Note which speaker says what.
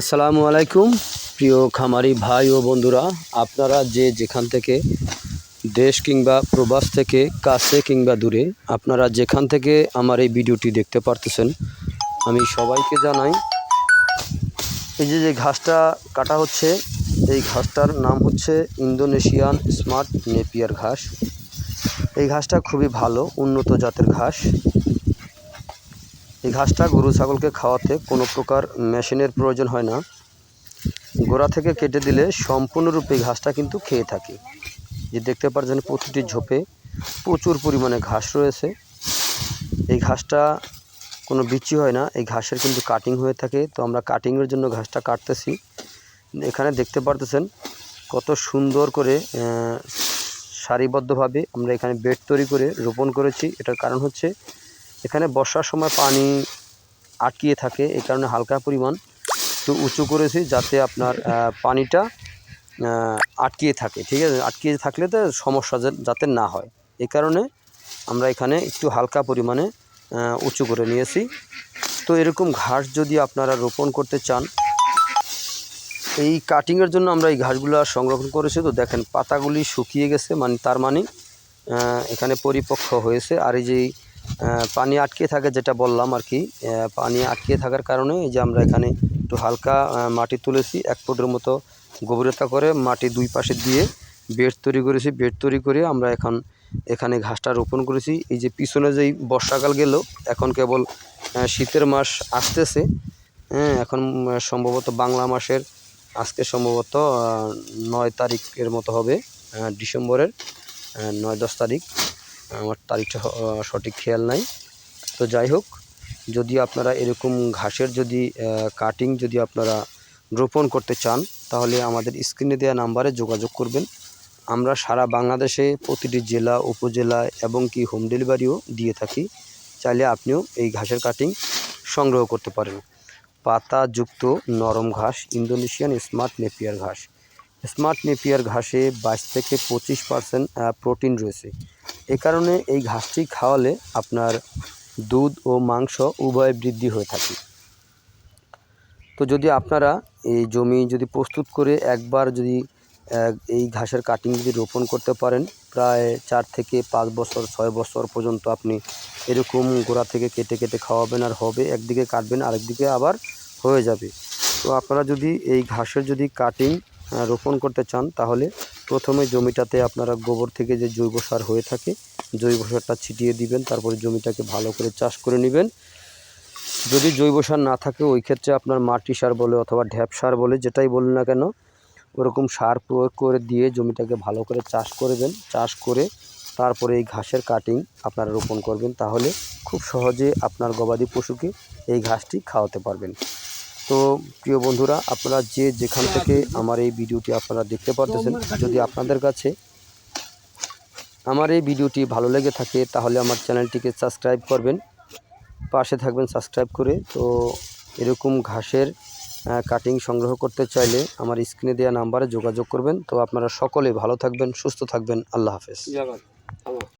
Speaker 1: আসসালামু আলাইকুম, প্রিয় খামারি ভাই ও বন্ধুরা। আপনারা যে যেখান থেকে দেশ কিংবা প্রবাস থেকে, কাছে কিংবা দূরে, আপনারা যেখান থেকে আমার এই ভিডিওটি দেখতে পারতেছেন, আমি সবাইকে জানাই, এই যে যে ঘাসটা কাটা হচ্ছে, এই ঘাসটার নাম হচ্ছে ইন্দোনেশিয়ান স্মার্ট নেপিয়ার ঘাস। এই ঘাসটা খুবই ভালো, উন্নত জাতের ঘাস। এই ঘাসটা গরু, ছাগলকে খাওয়াতে কোনো প্রকার মেশিনের প্রয়োজন হয় না। গোড়া থেকে কেটে দিলে সম্পূর্ণরূপে ঘাসটা কিন্তু খেয়ে থাকে। যে দেখতে পাচ্ছেন প্রতিটি ঝোপে প্রচুর পরিমাণে ঘাস রয়েছে। এই ঘাসটা কোনো বিচি হয় না, এই ঘাসের কিন্তু কাটিং হয়ে থাকে। তো আমরা কাটিংয়ের জন্য ঘাসটা কাটতেছি। এখানে দেখতে পারতেছেন কত সুন্দর করে সারিবদ্ধভাবে আমরা এখানে বেড তৈরি করে রোপণ করেছি। এটার কারণ হচ্ছে এখানে বর্ষার সময় পানি আটকিয়ে থাকে, এই কারণে হালকা পরিমাণ একটু উঁচু করেছি যাতে আপনার পানিটা আটকিয়ে থাকে, ঠিক আছে? আটকিয়ে থাকলে তো সমস্যা যাতে না হয়। এই কারণে আমরা এখানে একটু হালকা পরিমাণে উঁচু করে নিয়েছি। তো এরকম ঘাস যদি আপনারা রোপণ করতে চান, এই কাটিংয়ের জন্য আমরা এই ঘাসগুলো সংরক্ষণ করেছি। তো দেখেন, পাতাগুলি শুকিয়ে গেছে মানে তার মানে এখানে পরিপক্ক হয়েছে। আর এই যে পানি আটকে থাকে যেটা বললাম আর কি। পানি আটকে থাকার কারণে এই যে আমরা এখানে একটু হালকা মাটি তুলেছি, এক ফুটের মতো গভীরতা করে মাটি দুই পাশে দিয়ে বেড তৈরি করেছি। বেড তৈরি করে আমরা এখন এখানে ঘাসটা রোপণ করেছি। এই যে পিছনে যেই বর্ষাকাল গেল, এখন কেবল শীতের মাস আসতেছে। হ্যাঁ এখন সম্ভবত বাংলা মাসের, আজকে সম্ভবত নয় তারিখের মতো হবে ডিসেম্বরের নয় দশ তারিখ। আমার তারিখটা সঠিক খেয়াল নাই। তো যাই হোক, যদি আপনারা এরকম ঘাসের যদি কাটিং যদি আপনারা রোপণ করতে চান, তাহলে আমাদের স্ক্রিনে দেওয়া নাম্বারে যোগাযোগ করবেন। আমরা সারা বাংলাদেশে প্রতিটি জেলা, উপজেলা এবং কি হোম ডেলিভারিও দিয়ে থাকি। চাইলে আপনিও এই ঘাসের কাটিং সংগ্রহ করতে পারেন। পাতাযুক্ত নরম ঘাস ইন্দোনেশিয়ান স্মার্ট নেপিয়ার ঘাস। স্মার্ট নেপিয়ার ঘাসে বাইশ থেকে পঁচিশ পার্সেন্ট প্রোটিন রয়েছে। এ কারণে এই ঘাসটি খাওয়ালে আপনার দুধ ও মাংস উভয় বৃদ্ধি হয়ে থাকে। তো যদি আপনারা এই জমি যদি প্রস্তুত করে একবার যদি এই ঘাসের কাটিং যদি রোপণ করতে পারেন, প্রায় চার থেকে পাঁচ বছর, ছয় বছর পর্যন্ত আপনি এরকম গোড়া থেকে কেটে কেটে খাওয়াবেন আর হবে, একদিকে কাটবেন, আরেকদিকে আবার হয়ে যাবে। তো আপনারা যদি এই ঘাসের যদি কাটিং রোপণ করতে চান, তাহলে প্রথমে জমিটাতে আপনারা গোবর থেকে যে জৈব সার হয়ে থাকে, জৈব সারটা ছিটিয়ে দিবেন, তারপরে জমিটাকে ভালো করে চাষ করে নেবেন। যদি জৈব সার না থাকে, ওই ক্ষেত্রে আপনার মাটি সার বলে অথবা ঢ্যাপ সার বলে যেটাই বলুন না কেন, ওরকম সার প্রয়োগ করে দিয়ে জমিটাকে ভালো করে চাষ করবেন চাষ করে তারপরে এই ঘাসের কাটিং আপনারা রোপণ করবেন, তাহলে খুব সহজে আপনার গবাদি পশুকে এই ঘাসটি খাওয়াতে পারবেন। তো প্রিয় বন্ধুরা, আপনারা যে যেখান থেকে আমার এই ভিডিওটি আপনারা দেখতে পারতেছেন, যদি আপনাদের কাছে আমার এই ভিডিওটি ভালো লেগে থাকে, তাহলে আমার চ্যানেলটিকে সাবস্ক্রাইব করবেন। পাশে থাকবেন সাবস্ক্রাইব করে। তো এরকম ঘাসের কাটিং সংগ্রহ করতে চাইলে আমার স্ক্রিনে দেওয়া নাম্বারে যোগাযোগ করবেন। তো আপনারা সকলে ভালো থাকবেন, সুস্থ থাকবেন। আল্লাহ হাফেজ।